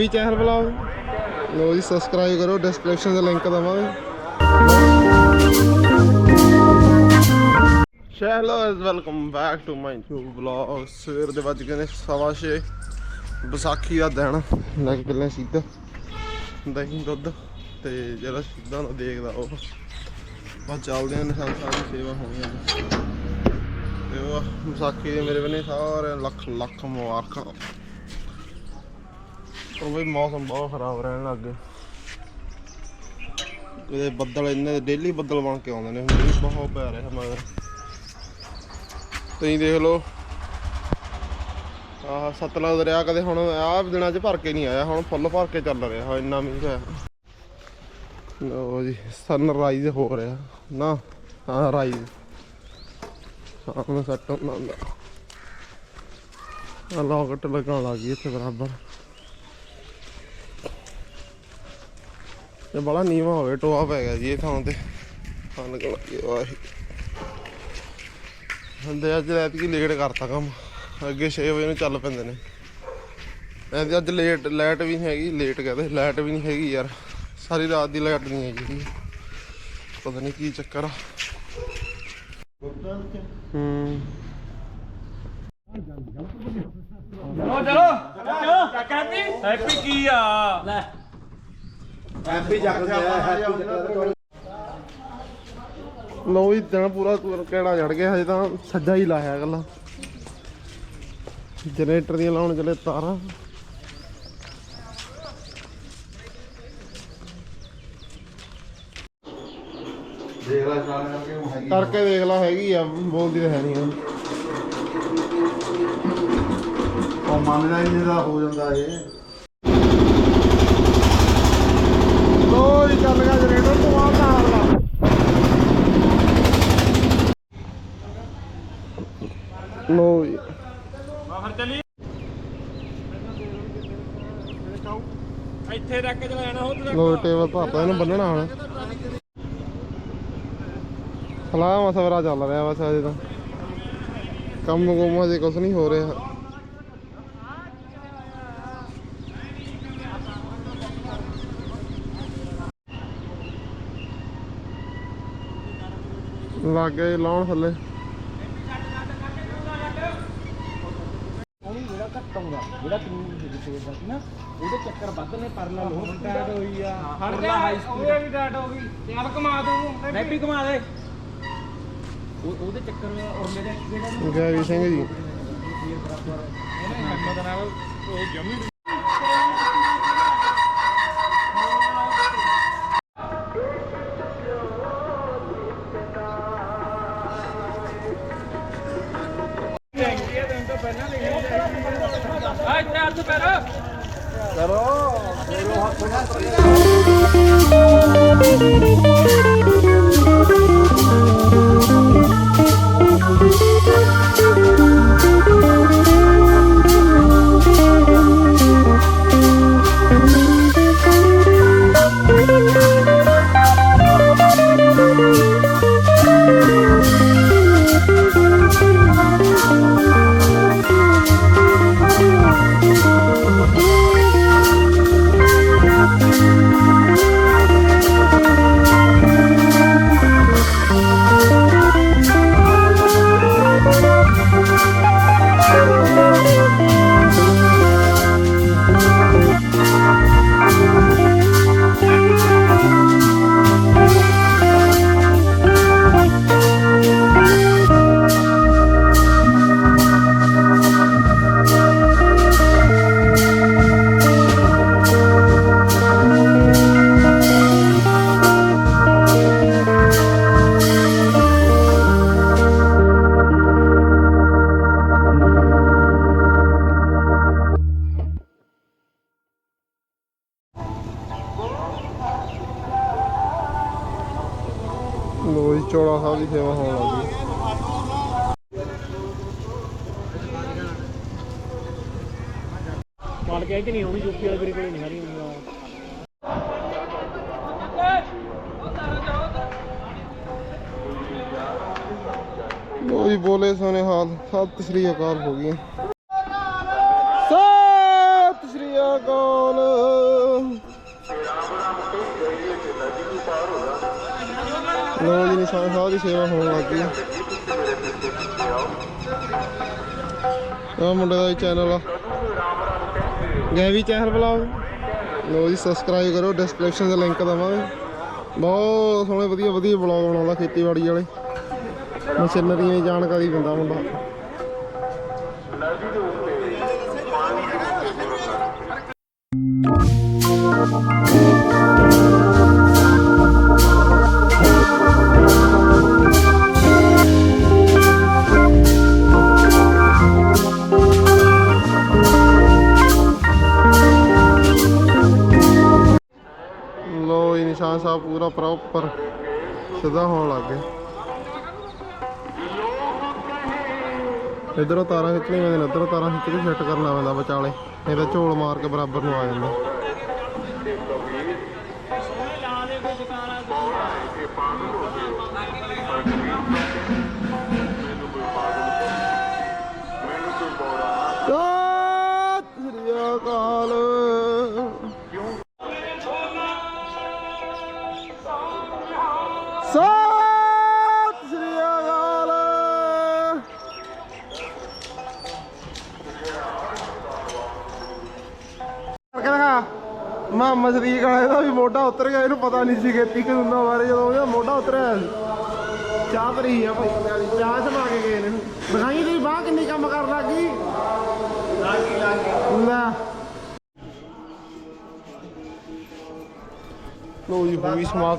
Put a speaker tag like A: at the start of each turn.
A: ਨਵੀਂ ਚੈਨਲ ਬੁਲਾਓ। ਲੋ ਜੀ ਸਬਸਕ੍ਰਾਈਬ ਕਰੋ ਡਿਸਕ੍ਰਿਪਸ਼ਨ ਦੇ ਲਿੰਕ ਦਵਾਂਗੇ। Hello welcome back to my YouTube vlog ਸਵੇਰ ਦੇ ਵੱਜ ਗਏ ਨੇ ਸਵਾ ਛੇ। ਵਿਸਾਖੀ ਦਾ ਦਿਨ ਲੈ ਕੇ ਚੱਲੇ ਸਿੱਧਾ। ਦਹੀਂ ਦੁੱਧ ਤੇ ਜਿਹੜਾ ਸਿੱਧਾ ਨੂੰ ਦੇਖਦਾ ਉਹ। ਬਸ ਚੱਲਦੇ ਆ ਨਿਸ਼ਾਨ ਸਾਹਿਬ ਦੀ ਸੇਵਾ ਹੋਣੀ ਆ। ਤੇ ਉਹ ਵਿਸਾਖੀ ਦੇ ਮੇਰੇ ਬੰਨੇ ਸਾਰੇ ਲੱਖ ਲੱਖ ਮੁਬਾਰਕਾਂ। ਪਰ ਬਈ ਮੌਸਮ ਬਹੁਤ ਖਰਾਬ ਰਹਿਣ ਲੱਗ ਗਿਆ ਇਹਦੇ ਬੱਦਲ ਇੰਨੇ ਡੇਲੀ ਬੱਦਲ ਬਣ ਕੇ ਆਉਂਦੇ ਨੇ ਮੀਂਹ ਬਹੁਤ ਪੈ ਰਿਹਾ ਮਗਰ। ਤੁਸੀਂ ਦੇਖ ਲਓ। ਆਹ ਸਤਲੁਜ ਦਰਿਆ ਕਦੇ ਹੁਣ ਆਹ ਦਿਨਾਂ 'ਚ ਭਰ ਕੇ ਨਹੀਂ ਆਇਆ, ਹੁਣ ਫੁੱਲ ਭਰ ਕੇ ਚੱਲ ਰਿਹਾ, ਇੰਨਾ ਮੀਂਹ ਪਿਆ। ਲੋ ਜੀ ਸਨਰਾਈਜ਼ ਹੋ ਰਿਹਾ, ਨਾ, ਹਾਂ ਰਾਈਜ਼ ਸਾਹਮਣੇ ਸੱਟ ਹੁੰਦਾ ਆ ਲੋਕਟ ਲੱਗਣ ਲੱਗ ਗਈ ਇੱਥੇ ਬਰਾਬਰ। ਇਹ ਬੜਾ ਨੀਵਾ ਹੋਵੇ ਟੋਆ ਪੈ ਗਿਆ ਜੀ ਇਹ ਥਾਂ ਤੇ। ਫਨ ਕੋਲ ਵਾਹੀ। ਹੰਦੇ ਅੱਜ ਰਾਤ ਕੀ ਲੇਟ ਕਰਤਾ ਕੰਮ। ਅੱਗੇ 6 ਵਜੇ ਨੂੰ ਚੱਲ ਪੈਂਦੇ ਨੇ। ਐਂਦੇ ਅੱਜ ਲੇਟ ਲਾਈਟ ਵੀ ਨਹੀਂ ਹੈਗੀ ਲੇਟ ਕਹਦੇ। ਲਾਈਟ ਵੀ ਨਹੀਂ ਹੈਗੀ ਯਾਰ। ਸਾਰੀ ਰਾਤ ਦੀ ਲਾਈਟ ਨਹੀਂ ਹੈਗੀ ਜੀ। ਪਤਾ ਨਹੀਂ ਕੀ ਚੱਕਰ ਆ। ਹੂੰ।
B: ਉਹ ਚਲੋ। ਹੈਪੀ ਹੈਪੀ ਕੀ ਆ? ਲੈ।
A: ਲੋ ਵੀ ਦਿਨ ਪੂਰਾ ਕਿਹੜਾ ਚੜ ਗਿਆ ਹਜੇ ਤਾਂ ਸੱਜਾ ਹੀ ਲਾਇਆ ਗੱਲਾਂ ਜਨਰੇਟਰ ਦੀਆਂ ਲਾਉਣ ਚਲੇ ਤਾਰਾਂ।
C: ਦੇਖ ਲੈ ਹੈਗੀ
A: ਕਰਕੇ ਦੇਖ ਲਾ ਹੈਗੀ ਆ ਬੋਲਦੀ ਤਾਂ ਹੈ ਨਹੀਂ ਹੁਣ।
C: ਉਹ ਮੰਨਦਾ ਹੀ ਨਹੀਂ ਦਾ ਹੋ ਜਾਂਦਾ ਇਹ
A: ਲੋ ਜੀ ਚੱਲ ਗਿਆ ਜਨਰੇਟਰ ਤੋਂ ਆ ਤਾਰ ਲਾ ਲੋ ਜੀ
B: ਬਾਹਰ ਚਲੀ ਇੱਥੇ ਰੱਖ ਕੇ ਚਲਾ ਜਾਣਾ ਉਹ ਤੇ
A: ਲੋ ਟੇਬਲ ਭਾਪਾ ਇਹਨੂੰ ਬੰਨਣਾ ਹੁਣ। ਸਲਾਹ ਮਸਵਰਾ ਚੱਲ ਰਿਹਾ ਬਸ ਅਜੇ ਤਾਂ। ਕੰਮ ਗੁੰਮ ਅਜੇ ਕੁਝ ਨਹੀਂ ਹੋ ਰਿਹਾ। ਲਾਗੇ ਲਾਉਣ ਥੱਲੇ।
B: ਉਹਨੂੰ ਜਿਹੜਾ ਘਟਾਉਂਦਾ ਜਿਹੜਾ ਤੂੰ ਜਿੱਥੇ ਦਾ ਸੀ ਨਾ ਉਹਦੇ ਚੱਕਰ ਵੱਧ ਨੇ ਪਰਲਾ ਲੋਹ ਟਾਇਟ ਹੋਈ ਆ। ਪਰਲਾ ਹਾਈ ਸਪੀਡ ਉਹਦੇ ਵੀ ਟਾਇਟ ਹੋ ਗਈ। ਆਪ ਕਮਾ ਦੋ ਮੈਂ ਵੀ ਕਮਾ ਦੇ। ਉਹ ਉਹਦੇ ਚੱਕਰ ਵਿੱਚ ਉਰਲੇ ਦੇ ਜਿਹੜਾ
A: ਗੈਰੀ ਸਿੰਘ ਜੀ।
B: ਇਹਨੇ ਹਿੰਮਤ ਨਾਲ ਉਹ ਜਮੀ ਆ ਇੱਥੇ ਹੱਥ ਪੈਰ।
A: ਲੋ ਜੀ ਚੋਲਾ ਸਾਹਿਬ ਦੀ ਸੇਵਾ ਹੋਣ ਲੱਗੀ
B: ਮਾਲ ਕੇ ਕਿ ਨਹੀਂ ਹੋਣੀ ਯੂਪੀ ਵਾਲੇ ਵੀਰੇ ਕੋਲ ਨਹੀਂ ਹਰੀ ਹੁੰਦੀ
A: ਲੋ ਜੀ ਬੋਲੇ ਸੋਨੇ ਹਾਲ ਸਤਿ ਸ੍ਰੀ ਅਕਾਲ ਹੋ ਗਈ। ਨਿਸ਼ਾਨ ਸਾਹਿਬ ਦੀ ਸੇਵਾ ਹੋਣ ਲੱਗ ਆ ਮੁੰਡੇ ਦਾ ਚੈਨਲ ਆ। ਗੈਵੀ ਚਹਿਲ ਬਲੌਗ ਲੋ ਜੀ ਸਬਸਕ੍ਰਾਈਬ ਕਰੋ ਡਿਸਕ੍ਰਿਪਸ਼ਨ ਦਾ ਲਿੰਕ ਦਵਾਂਗੇ। ਬਹੁਤ ਸੋਹਣੇ, ਵਧੀਆ ਵਧੀਆ ਬਲੌਗ ਬਣਾਉਂਦਾ ਖੇਤੀਬਾੜੀ ਵਾਲੇ। ਮਸ਼ੀਨਰੀ ਦੀ ਜਾਣਕਾਰੀ ਦਿੰਦਾ ਮੁੰਡਾ। ਲੋ ਇਹ ਨਿਸ਼ਾਨ ਸਾਹਿਬ ਪੂਰਾ ਪ੍ਰੋਪਰ ਸਿੱਧਾ ਹੋਣ ਲੱਗ ਗਿਆ ਇਧਰੋਂ ਤਾਰਾਂ ਖਿੱਚਣੀਆਂ ਪੈਂਦੀਆਂ ਨੇ ਉਧਰੋਂ ਤਾਰਾਂ ਖਿੱਚ ਕੇ ਫਿੱਟ ਕਰਨਾ ਪੈਂਦਾ ਵਿਚਾਲੇ, ਨਹੀਂ ਤਾਂ ਝੋਲ ਮਾਰ ਕੇ ਬਰਾਬਰ ਨੂੰ ਆ ਜਾਂਦਾ। ਸਤਿ ਮੁਹੰਮਦ ਸਦੀਕ ਵਾਲੇ ਦਾ ਵੀ ਮੋਢਾ ਉਤਰ ਗਿਆ, ਇਹਨੂੰ ਪਤਾ ਨਹੀਂ ਸੀ ਖੇਤੀ ਕਾਨੂੰਨਾਂ ਬਾਰੇ ਜਦੋਂ ਉਹਦਾ ਮੋਢਾ ਉਤਰਿਆ ਸੀ। ਚਾਹ ਭਰੀ ਆ ਭਾਈ ਵਾਲੀ ਚਾਹ ਸਮਾ ਕੇ ਗਏ ਨੇ ਦਿਖਾਈ ਤੇਰੀ ਬਾਹ ਕਿੰਨੀ ਕੰਮ ਕਰਨ ਲੱਗੀ ਲੱਗੀ ਲੱਗੀ ਲੈ। ਲੋ ਜੀ ਹੋਈ ਸਮਾਪਤ।